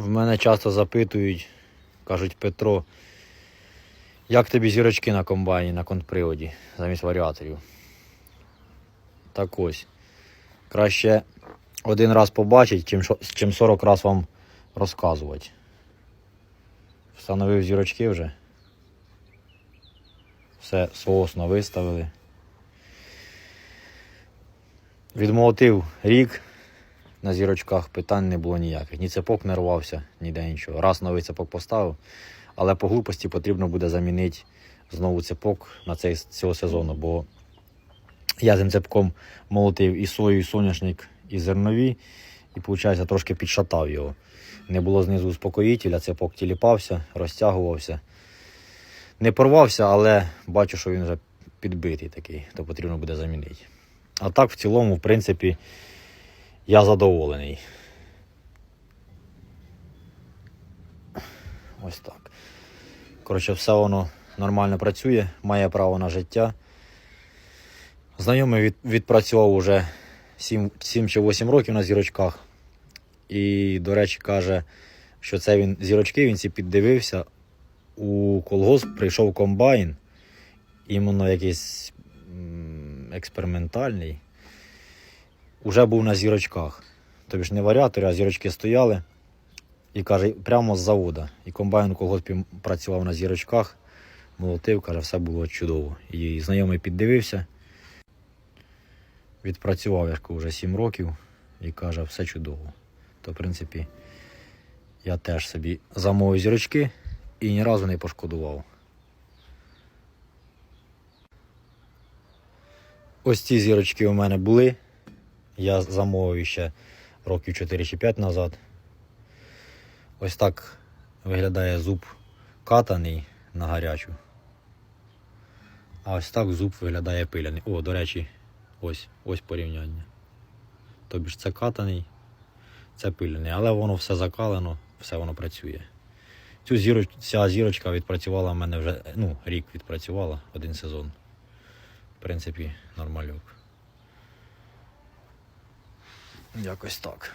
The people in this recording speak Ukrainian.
В мене часто запитують, кажуть Петро, як тобі зірочки на комбайні, на контрприводі, замість варіаторів. Так ось. Краще один раз побачить, чим, чим 40 раз вам розказувати. Встановив зірочки вже. Все соосно виставили. Відмолотив рік на зірочках, питань не було ніяких. Ні цепок не рвався, ніде нічого. Раз новий цепок поставив, але по глупості потрібно буде замінити знову цепок на цей, цього сезону, бо я цим цепком молотив і сою, і соняшник, і зернові, і, виходить, трошки підшатав його. Не було знизу успокоїтеля, цепок тіліпався, розтягувався. Не порвався, але бачу, що він вже підбитий такий, то потрібно буде замінити. А так, в цілому, в принципі, я задоволений. Ось так. Коротше, все воно нормально працює, має право на життя. Знайомий від, відпрацював уже 7, 7 чи 8 років на зірочках. І, до речі, каже, що це він зірочки, він ці піддивився. У колгосп прийшов комбайн, іменно якийсь експериментальний. Уже був на зірочках. Тобі ж не варіатори, а зірочки стояли. І каже, прямо з завода. І комбайн у працював на зірочках, молотив, каже, все було чудово. І знайомий піддивився. Відпрацював я вже 7 років і каже, все чудово. То, в принципі, я теж собі замовив зірочки і ні разу не пошкодував. Ось ці зірочки у мене були. Я замовив ще років 4 чи 5 назад. Ось так виглядає зуб катаний на гарячу. А ось так зуб виглядає пиляний. О, до речі, ось, ось порівняння. Тобі ж це катаний, це пиляний, але воно все закалено, все воно працює. Цю зіроч, ця зірочка відпрацювала в мене вже, ну, рік відпрацювала, один сезон. В принципі, нормальок. Якось так.